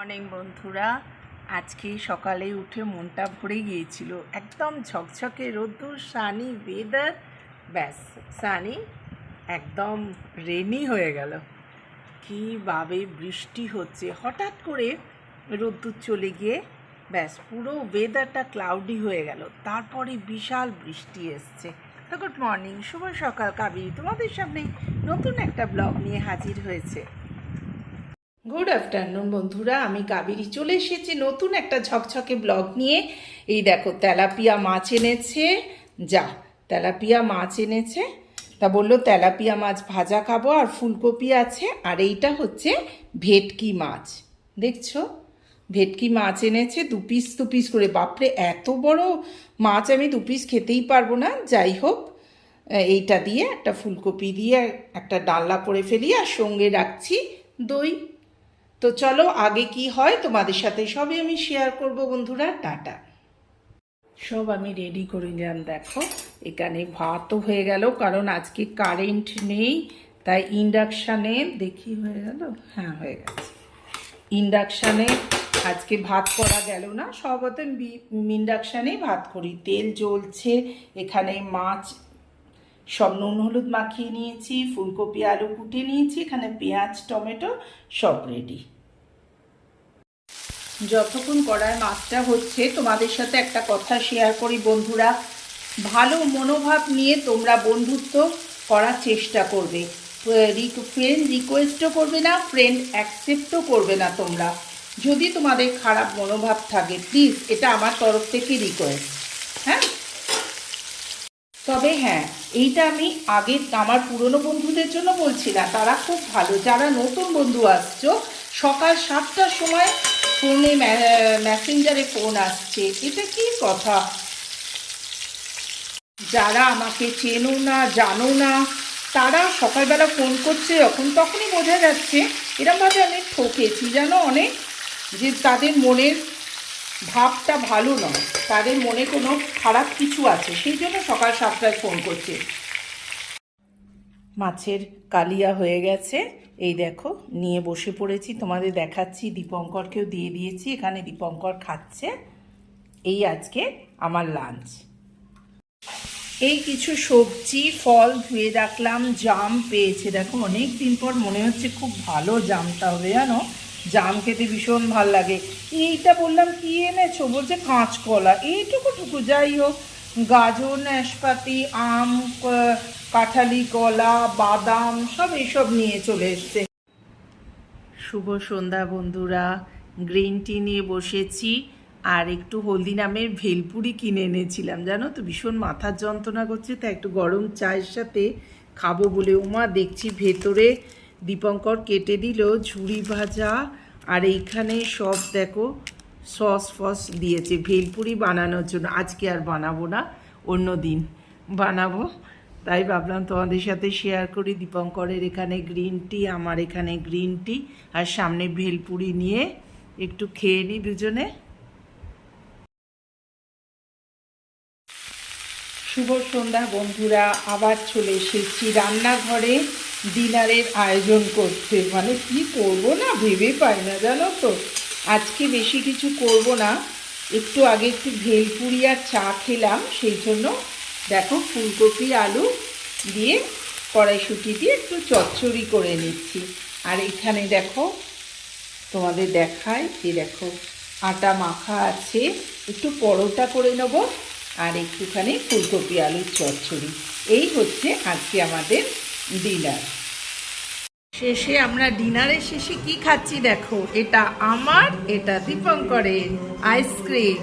অনেক বন্ধুরা। আজকে সকালে উঠে মনটা ভরে গিয়েছিল। একদম ঝকঝকে রোদ্দুর সানি ওয়েদার ব্যাস সানি একদম রেনি হয়ে গেল। কীভাবে বৃষ্টি হচ্ছে। হঠাৎ করে রোদ্দুর চলে গিয়ে, ব্যাস, পুরো ওয়েদারটা ক্লাউডি হয়ে গেল। তারপরে বিশাল বৃষ্টি এসছে। তো গুড মর্নিং শুভ সকাল কাবি তোমাদের সামনে নতুন একটা ব্লগ নিয়ে হাজির হয়েছে। গুড আফটারনুন বন্ধুরা। আমি কাবেরি চলে এসেছি নতুন একটা ঝকঝকে ব্লগ নিয়ে। এই দেখো, তেলাপিয়া মাছ এনেছে। যা, তেলাপিয়া মাছ এনেছে। তা বলল, তেলাপিয়া মাছ ভাজা খাব আর ফুলকপি আছে। আর এইটা হচ্ছে ভেটকি মাছ। দেখছ? ভেটকি মাছ এনেছে, দু পিস দু পিস করে। বাপরে, এত বড় মাছ আমি দু পিস খেতেই পারব না। যাই হোক, এইটা দিয়ে একটা ফুলকপি দিয়ে একটা ডালনা করে ফেলি। আর সঙ্গে রাখছি দই। তো চলো আগে কি হয় তোমাদের সাথে সবই আমি শেয়ার করব বন্ধুরা, টাটা। সব আমি রেডি করে নিলাম, দেখো। এখানে ভাতও হয়ে গেল, কারণ আজকে কারেন্ট নেই, তাই ইন্ডাকশানে দেখি হয়ে গেল? হ্যাঁ হয়ে গেছে। ইন্ডাকশানে আজকে ভাত করা গেল না, সব সবতে ইন্ডাকশানেই ভাত করি। তেল জ্বলছে, এখানে মাছ সব নুন হলুদ মাখিয়ে নিয়েছি, ফুলকপি, আলু কুটে নিয়েছি, এখানে পেঁয়াজ, টমেটো সব রেডি যতক্ষণ করার মাছটা হচ্ছে, তোমাদের সাথে একটা কথা শেয়ার করি বন্ধুরা। ভালো মনোভাব নিয়ে তোমরা বন্ধুত্ব করার চেষ্টা করবে। ফ্রেন্ড রিকোয়েস্টও করবে না ফ্রেন্ড অ্যাকসেপ্টও করবে না তোমরা। যদি তোমাদের খারাপ মনোভাব থাকে প্লিজ এটা আমার তরফ থেকে রিকোয়েস্ট হ্যাঁ? তবে হ্যাঁ এইটা আমি আগে আমার পুরনো বন্ধুদের জন্য বলছি না তারা খুব ভালো। যারা নতুন বন্ধু আসছো, সকাল সাতটার সময় ফোনে মেসেঞ্জারে ফোন আসছে। এটা কি কথা? যারা আমাকে চেনো না, জানো না, তারা সকালবেলা ফোন করছে, যখন তখনই বোঝা যাচ্ছে, এরমভাবে আমি ঠকেছি। জানো অনেক যে তাদের মনের ভাবটা ভালো নয়। তাদের মনে কোনো খারাপ কিছু আছে, সেই জন্য সকাল সাতটায় ফোন করছে। মাছের কালিয়া হয়ে গেছে। এই দেখো, নিয়ে বসে পড়েছি। তোমাদের দেখাচ্ছি, দীপঙ্করকেও দিয়ে দিয়েছি। এখানে দীপঙ্কর খাচ্ছে। এই আজকে আমার লাঞ্চ এই কিছু সবজি, ফল ধুয়ে রাখলাম, জাম পেয়েছে। দেখো অনেক দিন পর মনে হচ্ছে খুব ভালো জামটা হবে, জানো? জাম খেতে ভীষণ ভালো লাগে। এইটা বললাম, কি এনেছো? বলছে কাঁচকলা। এইটুকু টুকু যাই হোক। গাজর, নাশপাতি, আম কাঁঠালি, কলা, বাদাম, সব এসব নিয়ে চলে এসছে। শুভ সন্ধ্যা, বন্ধুরা। গ্রিন টি নিয়ে বসেছি, আর একটু হলদি নামের ভেলপুরি কিনে এনেছিলাম। জানো তো, ভীষণ মাথার যন্ত্রণা করছে তা একটু গরম চায়ের সাথে খাব বলে। উমা, দেখছি ভেতরে দীপঙ্কর কেটে দিল ঝুড়ি ভাজা। আর এইখানে সব দেখো, সস ফস দিয়েছে। ভেলপুরি বানানোর জন্য। আজকে আর বানাবো না, অন্য দিন বানাবো। তাই ভাবলাম তোমাদের সাথে শেয়ার করি। দীপঙ্করের এখানে গ্রিন টি আমার এখানে গ্রিন টি আর সামনে ভেলপুরি নিয়ে একটু খেয়ে নিই দুজনে। শুভ সন্ধ্যা বন্ধুরা, আবার চলে এসেছি রান্নাঘরে। ডিনারের আয়োজন করতে মানে কি করব না ভেবে পাই না, জানো তো? আজকে বেশি কিছু করব না। একটু আগে একটু ভেলপুরি আর চা খেলাম, সেই জন্য দেখো ফুলকপি, আলু দিয়ে কড়াইশুটি দিয়ে একটু চচ্চড়ি করে নিচ্ছি। আর এখানে দেখো, তোমাদের দেখায় যে দেখো আটা মাখা আছে। একটু পরোটা করে নেব আর একটুখানি ফুলকপি, আলুর চচ্চড়ি। এই হচ্ছে আজকে আমাদের ডিনার শেষে আমরা ডিনারের শেষে কি খাচ্ছি দেখো? এটা আমার এটা দীপঙ্করের আইসক্রিম।